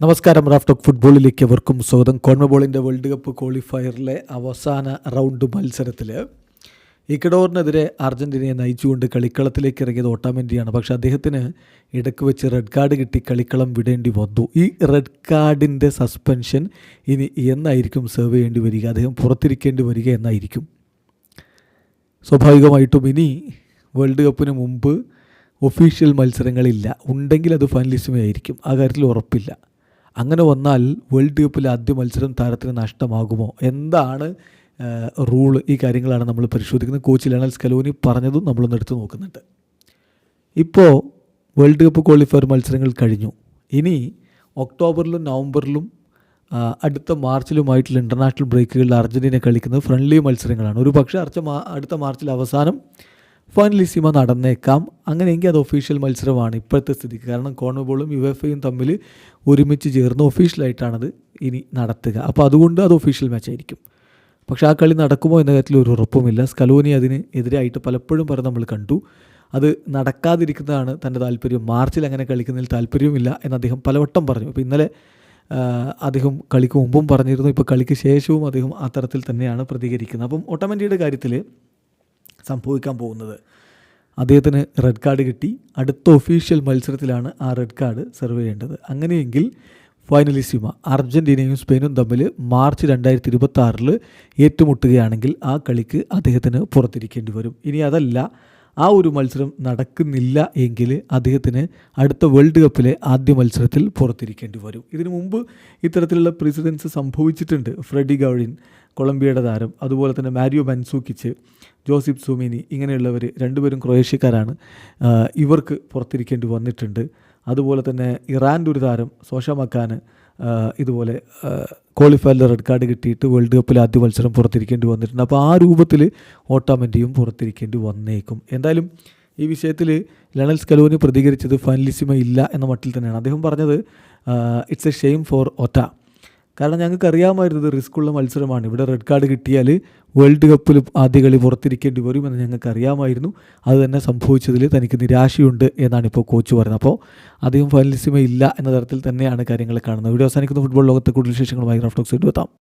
നമസ്കാരം റാഫ്റ്റോക്ക് ഫുട്ബോളിലേക്ക് എവർക്കും സ്വാഗതം. കോൺമബോളിന്റെ വേൾഡ് കപ്പ് ക്വാളിഫയറിലെ അവസാന റൗണ്ട് മത്സരത്തിൽ ഇക്കഡോറിനെതിരെ അർജന്റീനയെ നയിച്ചുകൊണ്ട് കളിക്കളത്തിലേക്ക് ഇറങ്ങിയത് ഓട്ടാമെന്റിയാണ് പക്ഷെ അദ്ദേഹത്തിന് ഇടയ്ക്ക് വെച്ച് റെഡ് കാർഡ് കിട്ടി കളിക്കളം വിടേണ്ടി വന്നു. ഈ റെഡ് കാർഡിന്റെ സസ്പെൻഷൻ ഇനി എന്നായിരിക്കും സെർവ് ചെയ്യേണ്ടി വരിക? അദ്ദേഹം പുറത്തിരിക്കേണ്ടി വരിക എന്നായിരിക്കും? സ്വാഭാവികമായിട്ടും ഇനി വേൾഡ് കപ്പിന് മുമ്പ് ഒഫീഷ്യൽ മത്സരങ്ങളില്ല. ഉണ്ടെങ്കിൽ അത് ഫൈനലിസ്റ്റുമേ ആയിരിക്കും. ആ കാര്യത്തിൽ ഉറപ്പില്ല. അങ്ങനെ വന്നാൽ വേൾഡ് കപ്പിലെ ആദ്യ മത്സരം താരത്തിന് നഷ്ടമാകുമോ? എന്താണ് റൂൾ ഈ കാര്യങ്ങളാണ് നമ്മൾ പരിശോധിക്കുന്നത്. കോച്ച് ലണൽ സ്കലോനി പറഞ്ഞതും നമ്മളൊന്ന് എടുത്തു നോക്കുന്നുണ്ട്. ഇപ്പോൾ വേൾഡ് കപ്പ് ക്വാളിഫയർ മത്സരങ്ങൾ കഴിഞ്ഞു. ഇനി ഒക്ടോബറിലും നവംബറിലും അടുത്ത മാർച്ചിലുമായിട്ടുള്ള ഇന്റർനാഷണൽ ബ്രേക്കുകളിൽ അർജന്റീന കളിക്കുന്നത് ഫ്രണ്ട്ലി മത്സരങ്ങളാണ്. ഒരു പക്ഷേ അടുത്ത മാർച്ചിൽ അവസാനം ഫൈനലിസിമ നടന്നേക്കാം. അങ്ങനെയെങ്കിൽ അത് ഒഫീഷ്യൽ മത്സരമാണ് ഇപ്പോഴത്തെ സ്ഥിതിക്ക്. കാരണം കോൺമബോളും യു എഫ് ഐയും തമ്മിൽ ഒരുമിച്ച് ചേർന്ന് ഒഫീഷ്യലായിട്ടാണത് ഇനി നടത്തുക. അപ്പോൾ അതുകൊണ്ട് അത് ഒഫീഷ്യൽ മാച്ച് ആയിരിക്കും. പക്ഷേ ആ കളി നടക്കുമോ എന്ന കാര്യത്തിൽ ഒരു ഉറപ്പുമില്ല. സ്കലോനി അതിന് എതിരായിട്ട് പലപ്പോഴും പറഞ്ഞ് നമ്മൾ കണ്ടു. അത് നടക്കാതിരിക്കുന്നതാണ് തന്റെ താല്പര്യം. മാർച്ചിൽ അങ്ങനെ കളിക്കുന്നതിൽ താല്പര്യവുമില്ല എന്ന് അദ്ദേഹം പലവട്ടം പറഞ്ഞു. അപ്പോൾ ഇന്നലെ അദ്ദേഹം കളിക്ക് മുമ്പും പറഞ്ഞിരുന്നു. ഇപ്പോൾ കളിക്ക് ശേഷവും അദ്ദേഹം ആ തരത്തിൽ തന്നെയാണ് പ്രതികരിക്കുന്നത്. അപ്പം ഒട്ടമന്റിയുടെ കാര്യത്തിൽ സംഭവിക്കാൻ പോകുന്നത്. അദ്ദേഹത്തിന് റെഡ് കാർഡ് കിട്ടി. അടുത്ത ഒഫീഷ്യൽ മത്സരത്തിലാണ് ആ റെഡ് കാർഡ് സെർവ് ചെയ്യേണ്ടത്. അങ്ങനെയെങ്കിൽ ഫൈനലിസിമ അർജന്റീനയും സ്പെയിനും തമ്മിൽ മാർച്ച് രണ്ടായിരത്തി ഇരുപത്തി ആറിൽ ഏറ്റുമുട്ടുകയാണെങ്കിൽ ആ കളിക്ക് അദ്ദേഹത്തിന് പുറത്തിരിക്കേണ്ടി വരും. ഇനി അതല്ല ആ ഒരു മത്സരം നടക്കുന്നില്ല എങ്കിൽ അദ്ദേഹത്തിന് അടുത്ത വേൾഡ് കപ്പിലെ ആദ്യ മത്സരത്തിൽ പുറത്തിരിക്കേണ്ടി വരും. ഇതിനു മുമ്പ് ഇത്തരത്തിലുള്ള പ്രസിഡൻസ് സംഭവിച്ചിട്ടുണ്ട്. ഫ്രെഡി ഗൗഡിൻ കൊളംബിയയുടെ താരം അതുപോലെ തന്നെ മാരിയോ മൻസൂക്കിച്ച് ജോസിഫ് സുമിനി ഇങ്ങനെയുള്ളവർ രണ്ടുപേരും ക്രൊയേഷ്യക്കാരാണ്. ഇവർക്ക് പുറത്തിരിക്കേണ്ടി വന്നിട്ടുണ്ട്. അതുപോലെ തന്നെ ഇറാന്റെ ഒരു താരം സോഷ മക്കാന് ഇതുപോലെ ക്വാളിഫയറിൽ റെഡ് കാർഡ് കിട്ടിയിട്ട് വേൾഡ് കപ്പിൽ ആദ്യ മത്സരം പുറത്തിരിക്കേണ്ടി വന്നിട്ടുണ്ട്. അപ്പോൾ ആ രൂപത്തിൽ ഓട്ടോമെന്റിയും പുറത്തിരിക്കേണ്ടി വന്നേക്കും. എന്തായാലും ഈ വിഷയത്തിൽ ലണൽ സ്കലോനി പ്രതികരിച്ചത് ഫൈനലിസിമ ഇല്ല എന്ന മട്ടിൽ തന്നെയാണ്. അദ്ദേഹം പറഞ്ഞത് ഇറ്റ്സ് എ ഷെയിം ഫോർ ഒറ്റ കാരണം ഞങ്ങൾക്ക് അറിയാമായിരുന്നത് റിസ്ക് ഉള്ള മത്സരമാണ്. ഇവിടെ റെഡ് കാർഡ് കിട്ടിയാൽ വേൾഡ് കപ്പിൽ ആദ്യ കളി പുറത്തിരിക്കേണ്ടി എന്ന് ഞങ്ങൾക്ക് അറിയാമായിരുന്നു അത് തന്നെ സംഭവിച്ചതിൽ തനിക്ക് നിരാശയുണ്ട് എന്നാണ് ഇപ്പോൾ കോച്ച് പറയുന്നത്. അപ്പോൾ അധികം ഫൈനലിസിമ ഇല്ല എന്ന തരത്തിൽ തന്നെയാണ് കാര്യങ്ങൾ കാണുന്നത്. വീഡിയോ അവസാനിക്കുന്ന. ഫുട്ബോൾ ലോകത്തെ കൂടുതൽ വിശേഷങ്ങളുമായി റഫ്റ്റോക്സ് എത്താം.